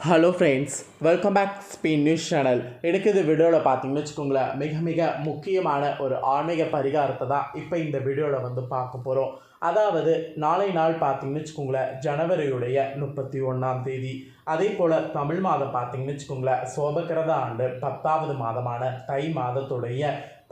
Hello friends welcome back ஸ்பீன் news channel எனக்கு வீடியோவில் பார்த்தீங்கன்னு வச்சுக்கோங்களேன் மிக மிக முக்கியமான ஒரு ஆன்மீக பரிகாரத்தை தான் இப்போ இந்த வீடியோவில் வந்து பார்க்க போகிறோம் அதாவது நாளை நாள் பார்த்தீங்கன்னு வச்சுக்கோங்களேன் ஜனவரியுடைய முப்பத்தி ஒன்றாம் தேதி. அதே போல் தமிழ் மாதம் பார்த்தீங்கன்னு வச்சுக்கோங்களேன் சோபக்கிரத ஆண்டு பத்தாவது மாதமான தை மாதத்துடைய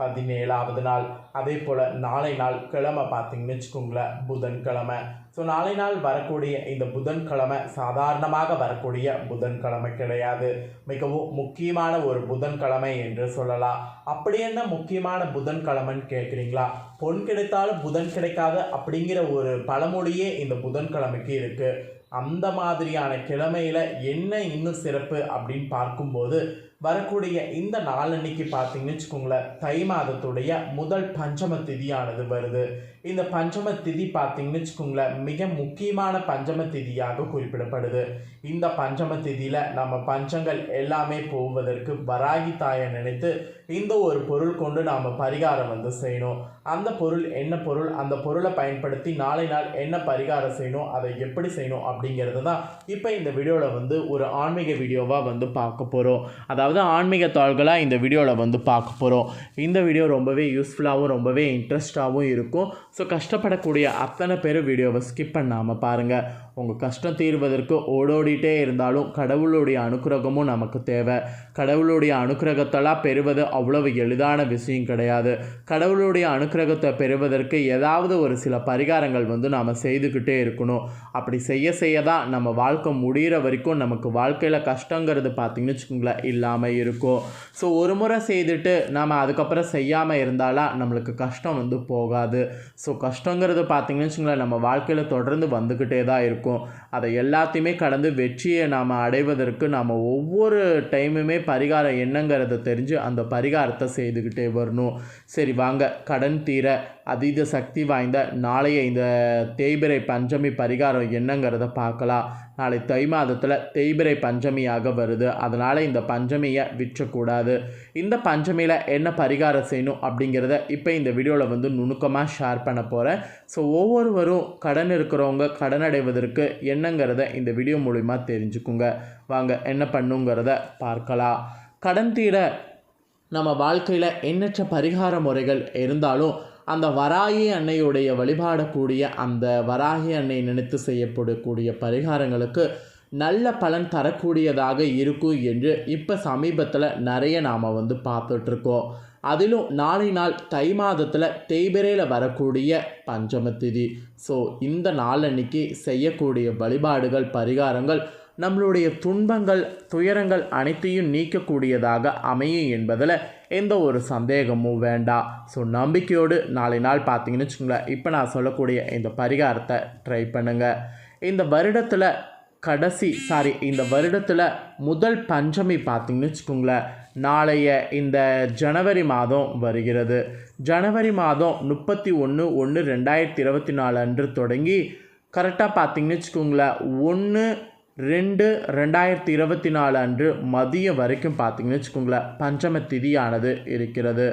பதினேழாவது நாள். அதே போல் நாளை நாள் கிழமை பார்த்தீங்கன்னு வச்சுக்கோங்களேன் புதன்கிழமை. ஸோ நாளை நாள் வரக்கூடிய இந்த புதன்கிழமை சாதாரணமாக வரக்கூடிய புதன்கிழமை கிடையாது. மிகவும் முக்கியமான ஒரு புதன்கிழமை என்று சொல்லலாம். அப்படி என்ன முக்கியமான புதன்கிழமைன்னு கேட்குறீங்களா? பொன் கிடைத்தாலும் புதன் கிடைக்காது அப்படிங்கிற ஒரு பழமொழியே இந்த புதன்கிழமைக்கு இருக்குது அந்த மாதிரியான கிழமையில் என்ன இன்னும் சிறப்பு அப்படின்னு பார்க்கும்போது வரக்கூடிய இந்த நாளன்னைக்கு பார்த்தீங்கன்னு வச்சுக்கோங்களேன் தை மாதத்துடைய முதல் பஞ்சம திதியானது வருது. இந்த பஞ்சம திதி பார்த்தீங்கன்னு வச்சுக்கோங்களேன் மிக முக்கியமான பஞ்சம திதியாக குறிப்பிடப்படுது. இந்த பஞ்சம திதியில் நம்ம பஞ்சங்கள் எல்லாமே போவதற்கு வராகி தாயை நினைத்து இந்த ஒரு பொருள் கொண்டு நாம் பரிகாரம் வந்து செய்யணும். அந்த பொருள் என்ன பொருள்? அந்த பொருளை பயன்படுத்தி நாளை நாள் என்ன பரிகாரம் செய்யணும்? அதை எப்படி செய்யணும்? அப்படிங்கிறது தான் இப்போ இந்த வீடியோவில் வந்து ஒரு ஆன்மீக வீடியோவாக வந்து பார்க்க போகிறோம் அதாவது ஆன்மீக தாள்களாக இந்த வீடியோவில் வந்து பார்க்க போகிறோம் இந்த வீடியோ ரொம்பவே யூஸ்ஃபுல்லாகவும் ரொம்பவே இன்ட்ரெஸ்டாகவும் இருக்கும். ஸோ கஷ்டப்படக்கூடிய அத்தனை பேர் வீடியோவை ஸ்கிப் பண்ணாமல் பாருங்கள் உங்கள் கஷ்டம் தீர்வதற்கு ஓடோடிட்டே இருந்தாலும் கடவுளுடைய அனுக்கிரகமும் நமக்கு தேவை. கடவுளுடைய அனுக்கிரகத்தெல்லாம் பெறுவது அவ்வளவு எளிதான விஷயம் கிடையாது. கடவுளுடைய அனுக்கிரகத்தை பெறுவதற்கு ஏதாவது ஒரு சில பரிகாரங்கள் வந்து நாம் செய்துக்கிட்டே இருக்கணும். அப்படி செய்ய செய்ய தான் நம்ம வாழ்க்கை முடிகிற வரைக்கும் நமக்கு வாழ்க்கையில் கஷ்டங்கிறது பார்த்திங்கன்னு வச்சுக்கோங்களேன் இல்லாமல் இருக்கும். ஸோ ஒரு முறை செய்துட்டு நாம் அதுக்கப்புறம் செய்யாமல் இருந்தாலாம் நம்மளுக்கு கஷ்டம் வந்து போகாது. ஸோ கஷ்டங்கிறது பார்த்திங்கன்னு வச்சுங்களேன் நம்ம வாழ்க்கையில் தொடர்ந்து வந்துக்கிட்டே தான் இருக்கும். அதை எல்லாத்தையுமே கடந்து வெற்றியை நாம் அடைவதற்கு நாம் ஒவ்வொரு டைமுமே பரிகாரம் என்னங்கிறத தெரிஞ்சு அந்த பரிகாரத்தை செய்துக்கிட்டே வரணும். சரி வாங்க. கடன் தீர அதீத சக்தி வாய்ந்த நாளைய இந்த தேய்பிரை பஞ்சமி பரிகாரம் என்னங்கிறத பார்க்கலாம். நாளை தை மாதத்தில் தேய்பிரை பஞ்சமியாக வருது. அதனால் இந்த பஞ்சமியை விற்றக்கூடாது. இந்த பஞ்சமியில் என்ன பரிகாரம் செய்யணும் அப்படிங்கிறத இப்போ இந்த வீடியோவில் வந்து நுணுக்கமாக ஷேர் பண்ண போகிறேன் ஸோ ஒவ்வொருவரும் கடன் இருக்கிறவங்க கடன் அடைவதற்கு என்னங்கிறத இந்த வீடியோ மூலிமா தெரிஞ்சுக்குங்க. வாங்க என்ன பண்ணுங்கிறத பார்க்கலாம். கடன் தீர நம்ம வாழ்க்கையில் எண்ணற்ற பரிகார முறைகள் இருந்தாலும் அந்த வராகி அன்னையுடைய வழிபாடக்கூடிய அந்த வராகி அன்னை நினைத்து செய்யப்படக்கூடிய பரிகாரங்களுக்கு நல்ல பலன் தரக்கூடியதாக இருக்கும் என்று இப்போ சமீபத்தில் நிறைய நாம் வந்து பார்த்துட்ருக்கோம். அதிலும் நாளை நாள் தை மாதத்தில் தேய்பிரையில் வரக்கூடிய பஞ்சம திதி. ஸோ இந்த நாளன்னைக்கு செய்யக்கூடிய வழிபாடுகள் பரிகாரங்கள் நம்மளுடைய துன்பங்கள் துயரங்கள் அனைத்தையும் நீக்கக்கூடியதாக அமையும் என்பதில் எந்த ஒரு சந்தேகமும் வேண்டாம். ஸோ நம்பிக்கையோடு நாளை நாள் பார்த்தீங்கன்னு வச்சுக்கோங்களேன் இப்போ நான் சொல்லக்கூடிய இந்த பரிகாரத்தை ட்ரை பண்ணுங்கள் இந்த வருடத்தில் கடைசி சாரி இந்த வருடத்தில் முதல் பஞ்சமி பார்த்தீங்கன்னு வச்சுக்கோங்களேன் நாளைய இந்த ஜனவரி மாதம் வருகிறது. ஜனவரி மாதம் முப்பத்தி ஒன்று ஒன்று ரெண்டாயிரத்தி இருபத்தி நாலு அன்று தொடங்கி கரெக்டாக பார்த்தீங்கன்னு வச்சுக்கோங்களேன் ஒன்று ரெண்டு ரெண்டாயிரத்தி இருபத்தி நாலு அன்று மதியம் வரைக்கும் பார்த்தீங்கன்னு வச்சுக்கோங்களேன் பஞ்சம திதியானது இருக்கிறது.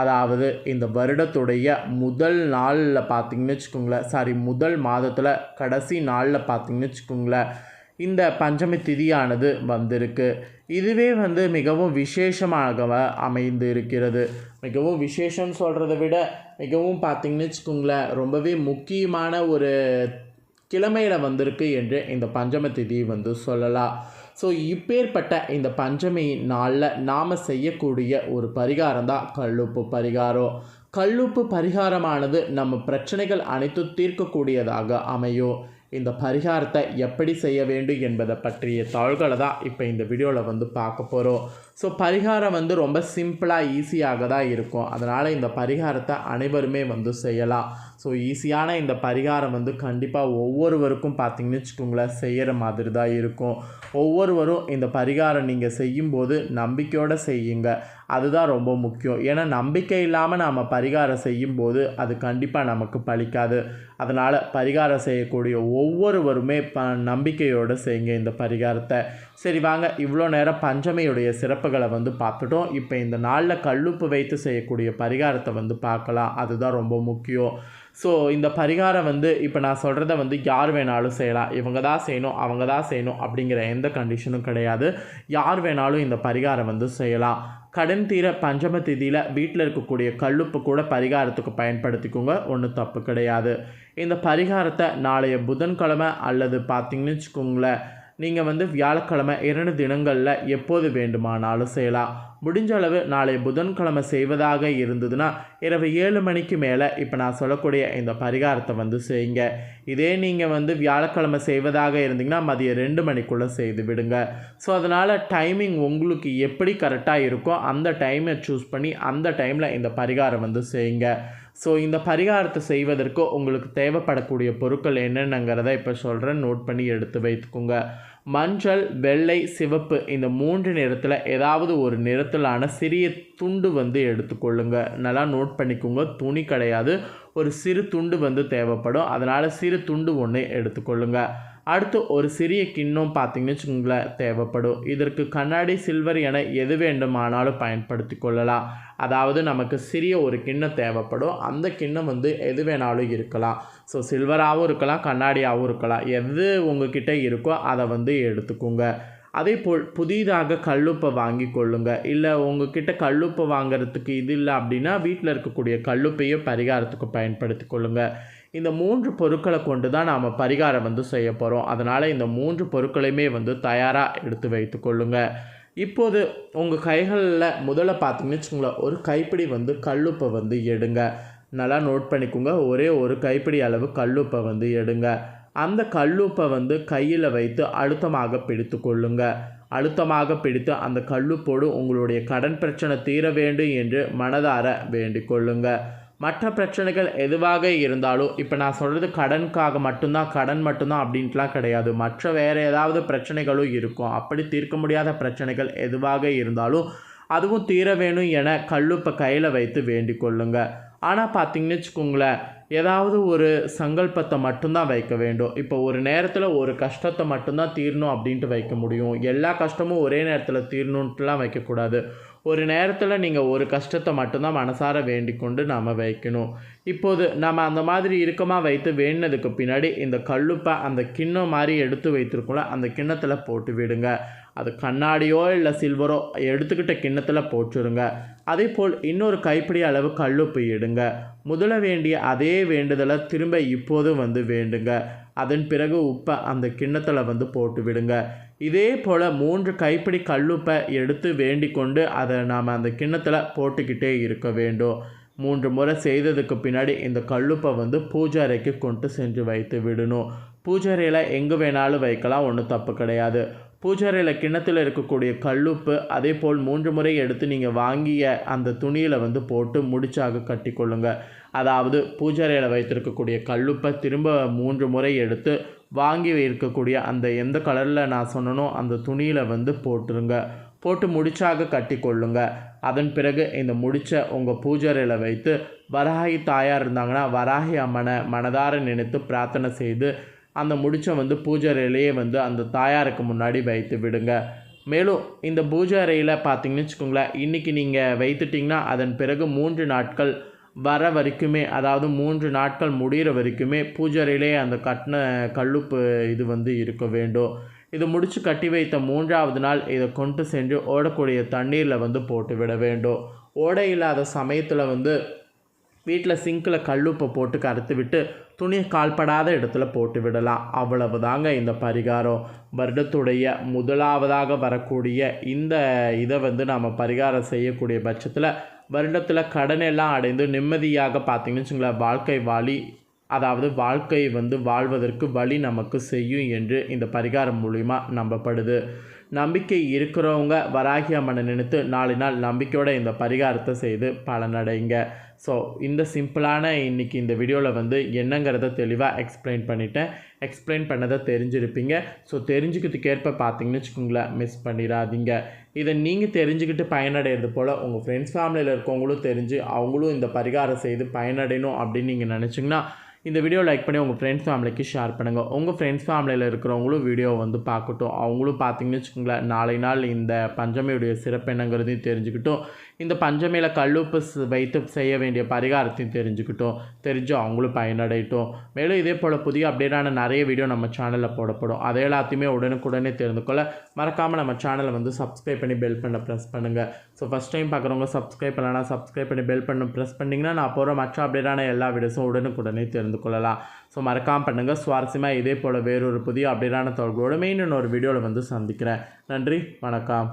அதாவது இந்த வருடத்துடைய முதல் நாளில் பார்த்திங்கன்னு வச்சுக்கோங்களேன் சாரி முதல் மாதத்தில் கடைசி நாளில் பார்த்தீங்கன்னு வச்சுக்கோங்களேன் இந்த பஞ்சமி திதியானது வந்திருக்கு. இதுவே வந்து மிகவும் விசேஷமாக அமைந்து இருக்கிறது மிகவும் விசேஷம்னு சொல்கிறத விட மிகவும் பார்த்தீங்கன்னு வச்சுக்கோங்களேன் ரொம்பவே முக்கியமான ஒரு கிழமையில் வந்திருக்கு என்று இந்த பஞ்சம திதி வந்து சொல்லலாம் ஸோ இப்பேற்பட்ட இந்த பஞ்சமி நாளில் நாம் செய்யக்கூடிய ஒரு பரிகாரம் தான் கல்லுப்பு பரிகாரம். கல்லுப்பு பரிகாரமானது நம்ம பிரச்சனைகள் அனைத்தும் தீர்க்கக்கூடியதாக அமையும். இந்த பரிகாரத்தை எப்படி செய்ய வேண்டும் என்பதை பற்றிய தாள்களை தான் இப்போ இந்த வீடியோவில் வந்து பார்க்க போகிறோம் ஸோ பரிகாரம் வந்து ரொம்ப சிம்பிளாக ஈஸியாக தான் இருக்கும். அதனால் இந்த பரிகாரத்தை அனைவருமே வந்து செய்யலாம். ஸோ ஈஸியான இந்த பரிகாரம் வந்து கண்டிப்பாக ஒவ்வொருவருக்கும் பார்த்தீங்கன்னு வச்சுக்கோங்களேன் செய்கிற மாதிரி தான் இருக்கும். ஒவ்வொருவரும் இந்த பரிகாரம் நீங்கள் செய்யும்போது நம்பிக்கையோடு செய்யுங்க. அதுதான் ரொம்ப முக்கியம். ஏன்னா நம்பிக்கை இல்லாமல் நாம் பரிகாரம் செய்யும்போது அது கண்டிப்பாக நமக்கு பலிக்காது அதனால் பரிகாரம் செய்யக்கூடிய ஒவ்வொருவருமே ப நம்பிக்கையோடு செய்யுங்க இந்த பரிகாரத்தை. சரி வாங்க. இவ்வளோ நேரம் பஞ்சமையுடைய சிறப்புகளை வந்து பார்த்துட்டோம். இப்போ இந்த நாளில் கல்லுப்பு வைத்து செய்யக்கூடிய பரிகாரத்தை வந்து பார்க்கலாம். அதுதான் ரொம்ப முக்கியம். ஸோ இந்த பரிகாரம் வந்து இப்போ நான் சொல்கிறத வந்து யார் வேணாலும் செய்யலாம். இவங்க தான் செய்யணும் அவங்க தான் செய்யணும் அப்படிங்கிற எந்த கண்டிஷனும் கிடையாது. யார் வேணாலும் இந்த பரிகாரம் வந்து செய்யலாம். கடன் தீர பஞ்சம திதியில் வீட்டில் இருக்கக்கூடிய கல்லுப்பு கூட பரிகாரத்துக்கு பயன்படுத்திக்கோங்க. ஒன்றும் தப்பு கிடையாது. இந்த பரிகாரத்தை நாளைய புதன்கிழமை அல்லது பார்த்தீங்கன்னு வச்சுக்கோங்களேன் நீங்கள் வந்து வியாழக்கிழமை இரண்டு தினங்களில் எப்போது வேண்டுமானாலும் செய்யலாம். முடிஞ்ச அளவு நாளை புதன்கிழமை செய்வதாக இருந்ததுன்னா இரவு ஏழு மணிக்கு மேலே இப்போ நான் சொல்லக்கூடிய இந்த பரிகாரத்தை வந்து செய்யுங்க. இதே நீங்கள் வந்து வியாழக்கிழமை செய்வதாக இருந்தீங்கன்னா மதியம் ரெண்டு மணிக்குள்ளே செய்து விடுங்க. ஸோ அதனால் டைமிங் உங்களுக்கு எப்படி கரெக்டாக இருக்கோ அந்த டைமை சூஸ் பண்ணி அந்த டைமில் இந்த பரிகாரம் வந்து செய்யுங்க. ஸோ இந்த பரிகாரத்தை செய்வதற்கு உங்களுக்கு தேவைப்படக்கூடிய பொருட்கள் என்னென்னங்கிறத இப்போ சொல்கிறேன் நோட் பண்ணி எடுத்து வைத்துக்கோங்க. மஞ்சள் வெள்ளை சிவப்பு இந்த மூன்று நிறத்தில் ஏதாவது ஒரு நிறத்திலான சிறிய துண்டு வந்து எடுத்துக்கொள்ளுங்க. நல்லா நோட் பண்ணிக்கோங்க. துணி கிடையாது. ஒரு சிறு துண்டு வந்து தேவைப்படும். அதனால் சிறு துண்டு ஒன்று எடுத்துக்கொள்ளுங்கள் அடுத்து ஒரு சிறிய கிண்ணம் பார்த்தீங்கன்னு வச்சுக்கோங்களேன் தேவைப்படும். இதற்கு கண்ணாடி சில்வர் என எது வேண்டுமானாலும் பயன்படுத்தி கொள்ளலாம். அதாவது நமக்கு சிறிய ஒரு கிண்ணம் தேவைப்படும். அந்த கிண்ணம் வந்து எது வேணாலும் இருக்கலாம். ஸோ சில்வராகவும் இருக்கலாம் கண்ணாடியாகவும் இருக்கலாம். எது உங்ககிட்ட இருக்கோ அதை வந்து எடுத்துக்கோங்க. அதே போல் புதிதாக கல்லுப்பை வாங்கி கொள்ளுங்க. இல்லை உங்ககிட்ட கல்லுப்பை வாங்குறதுக்கு இது இல்லை அப்படின்னா வீட்டில் இருக்கக்கூடிய கல்லுப்பையும் பரிகாரத்துக்கு பயன்படுத்தி கொள்ளுங்கள் இந்த மூன்று பொருட்களை கொண்டு தான் நாம் பரிகாரம் வந்து செய்ய போகிறோம் அதனால் இந்த மூன்று பொருட்களையுமே வந்து தயாராக எடுத்து வைத்து கொள்ளுங்க. இப்போது உங்கள் கைகளில் முதல்ல பார்த்தீங்கன்னு வச்சுக்கோங்களேன் ஒரு கைப்பிடி வந்து கல்லுப்பை வந்து எடுங்க. நல்லா நோட் பண்ணிக்கோங்க ஒரே ஒரு கைப்பிடி அளவு கல்லுப்பை வந்து எடுங்க. அந்த கல்லுப்பை வந்து கையில் வைத்து அழுத்தமாக பிடித்து கொள்ளுங்க. அழுத்தமாக பிடித்து அந்த கல்லுப்போடு உங்களுடைய கடன் பிரச்சனை தீர வேண்டும் என்று மனதார வேண்டிக் கொள்ளுங்கள் மற்ற பிரச்சனைகள் எதுவாக இருந்தாலும் இப்போ நான் சொல்கிறது கடனுக்காக மட்டும்தான் கடன் மட்டும்தான் அப்படின்ட்டுலாம் கிடையாது. மற்ற வேறு ஏதாவது பிரச்சனைகளும் இருக்கும். அப்படி தீர்க்க முடியாத பிரச்சனைகள் எதுவாக இருந்தாலும் அதுவும் தீர வேணும் என கல்லுப்பை கையில் வைத்து வேண்டிக் கொள்ளுங்க. ஆனால் பார்த்தீங்கன்னு வச்சுக்கோங்களேன் ஏதாவது ஒரு சங்கல்பத்தை மட்டும்தான் வைக்க வேண்டும். இப்போ ஒரு நேரத்தில் ஒரு கஷ்டத்தை மட்டும்தான் தீரணும் அப்படின்ட்டு வைக்க முடியும். எல்லா கஷ்டமும் ஒரே நேரத்தில் தீரணுன்ட்டுலாம் வைக்கக்கூடாது ஒரு நேரத்தில் நீங்கள் ஒரு கஷ்டத்தை மட்டும்தான் மனசார வேண்டிக்கொண்டு நாம் வைக்கணும். இப்போது நம்ம அந்த மாதிரி இறுக்கமாக வைத்து வேண்டினதுக்கு பின்னாடி இந்த கல்லுப்பை அந்த கிண்ணம் மாதிரி எடுத்து வைத்திருக்கோம்ல அந்த கிண்ணத்தில் போட்டு விடுங்க. அது கண்ணாடியோ இல்லை சில்வரோ எடுத்துக்கிட்ட கிண்ணத்தில் போட்டுருங்க. அதே போல் இன்னொரு கைப்பிடி அளவு கல்லுப்பு எடுங்க முதல வேண்டிய அதே வேண்டுதலை திரும்ப இப்போதும் வந்து வேண்டுங்க. அதன் பிறகு உப்பை அந்த கிண்ணத்தில் வந்து போட்டு விடுங்க. இதே போல் மூன்று கைப்பிடி கல்லுப்பை எடுத்து வேண்டிக்கொண்டு அதை நாம் அந்த கிண்ணத்தில் போட்டுக்கிட்டே இருக்க வேண்டும். மூன்று முறை செய்ததுக்கு பின்னாடி இந்த கல்லுப்பை வந்து பூஜாரைக்கு கொண்டு சென்று வைத்து விடணும். பூஜாரையில் எங்கே வேணாலும் வைக்கலாம் ஒன்றும் தப்பு கிடையாது. பூஜாரியில் கிண்ணத்தில் இருக்கக்கூடிய கல்லுப்பு அதே போல் மூன்று முறை எடுத்து நீங்கள் வாங்கிய அந்த துணியில் வந்து போட்டு முடிச்சாக கட்டிக்கொள்ளுங்க. அதாவது பூஜாரியில் வைத்திருக்கக்கூடிய கல்லுப்பை திரும்ப மூன்று முறை எடுத்து வாங்கி இருக்கக்கூடிய அந்த எந்த கலரில் நான் சொன்னனோ அந்த துணியில் வந்து போட்டுருங்க. போட்டு முடிச்சாக கட்டி கொள்ளுங்க அதன் பிறகு இந்த முடிச்ச உங்கள் பூஜரையில் வைத்து வராகி தாயார் இருந்தாங்கன்னா வராகி அம்மனை மனதார நினைத்து பிரார்த்தனை செய்து அந்த முடிச்ச வந்து பூஜரையிலேயே வந்து அந்த தாயாருக்கு முன்னாடி வைத்து விடுங்க. மேலும் இந்த பூஜை அறையில் பார்த்தீங்கன்னு வச்சுக்கோங்களேன் இன்றைக்கி நீங்கள் வைத்துட்டிங்கன்னா அதன் பிறகு மூன்று நாட்கள் வர வரைக்குமே அதாவது மூன்று நாட்கள் முடிகிற வரைக்குமே பூஜரையிலே அந்த கட்டின கல்லுப்பு இது வந்து இருக்க வேண்டும். இது முடித்து கட்டி வைத்த மூன்றாவது நாள் இதை கொண்டு சென்று ஓடக்கூடிய தண்ணீரில் வந்து போட்டு விட வேண்டும். ஓடை இல்லாத சமயத்தில் வந்து வீட்டில் சிங்கில் கல்லுப்பை போட்டு கரைத்து விட்டு துணியை கால்படாத இடத்துல போட்டு விடலாம். அவ்வளவு தாங்க இந்த பரிகாரம். வருடத்துடைய முதலாவதாக வரக்கூடிய இந்த இதை வந்து நாம் பரிகாரம் செய்யக்கூடிய பட்சத்தில் வருடத்தில் கடனெல்லாம் அடைந்து நிம்மதியாக பார்த்தீங்கன்னு வச்சுங்களேன் வாழ்க்கை வாழி அதாவது வாழ்க்கை வந்து வாழ்வதற்கு வழி நமக்கு செய்யும் என்று இந்த பரிகாரம் மூலிமா நம்பப்படுது. நம்பிக்கை இருக்கிறவங்க வராகி அம்மனை நினைத்து நாலு நாள் நம்பிக்கையோட இந்த பரிகாரத்தை செய்து பலனடைங்க. ஸோ இந்த சிம்பிளான இன்றைக்கி இந்த வீடியோவில் வந்து என்னங்கிறத தெளிவாக எக்ஸ்பிளைன் பண்ணிட்டேன். எக்ஸ்பிளைன் பண்ணதை தெரிஞ்சிருப்பீங்க. ஸோ தெரிஞ்சுக்கிறதுக்கேற்ப பார்த்தீங்கன்னு வச்சுக்கோங்களேன் மிஸ் பண்ணிடாதீங்க. இதை நீங்கள் தெரிஞ்சுக்கிட்டு பயனடைகிறது போல் உங்கள் ஃப்ரெண்ட்ஸ் ஃபேமிலியில் இருக்கவங்களும் தெரிஞ்சு அவங்களும் இந்த பரிகாரம் செய்து பயனடையணும் அப்படின்னு நீங்கள் நினச்சிங்கன்னா இந்த வீடியோ லைக் பண்ணி உங்கள் ஃப்ரெண்ட்ஸ் ஃபேமிலிக்கு ஷேர் பண்ணுங்கள் உங்கள் ஃப்ரெண்ட்ஸ் ஃபேமிலியில் இருக்கிறவங்களும் வீடியோ வந்து பார்க்கட்டும். அவங்களும் பார்த்தீங்கன்னு வச்சுக்கோங்களேன் நாளை நாள் இந்த பஞ்சமியுடைய சிறப்பு என்னங்கிறதையும் தெரிஞ்சுக்கிட்டும். இந்த பஞ்சமையில் கல்லுப்பு வைத்து செய்ய வேண்டிய பரிகாரத்தையும் தெரிஞ்சுக்கிட்டோம். தெரிஞ்சு அவங்களும் பயனடையட்டும். மேலும் இதே போல் புதிய அப்டேட்டான நிறைய வீடியோ நம்ம சேனலில் போடப்படும். அதை எல்லாத்தையுமே உடனுக்குடனே தெரிந்து கொள்ள மறக்காமல் நம்ம சேனலை வந்து சப்ஸ்கிரைப் பண்ணி பெல் பண்ண ப்ரெஸ் பண்ணுங்கள் ஸோ ஃபஸ்ட் டைம் பார்க்குறவங்க சப்ஸ்கிரைப் பண்ணலன்னா சப்ஸ்கிரைப் பண்ணி பெல் பண்ண ப்ரெஸ் பண்ணிங்கன்னா நான் போகிற மற்ற அப்டேட்டான எல்லா வீடியோஸும் உடனுக்குடனே தெரிந்து கொள்ளலாம். ஸோ மறக்காமல் பண்ணுங்கள் சுவாரஸ்யமாக இதே போல் வேறொரு புதிய அப்டேட்டான தொடர்போடு மெயின் இன்னொரு வீடியோவில் வந்து சந்திக்கிறேன். நன்றி. வணக்கம்.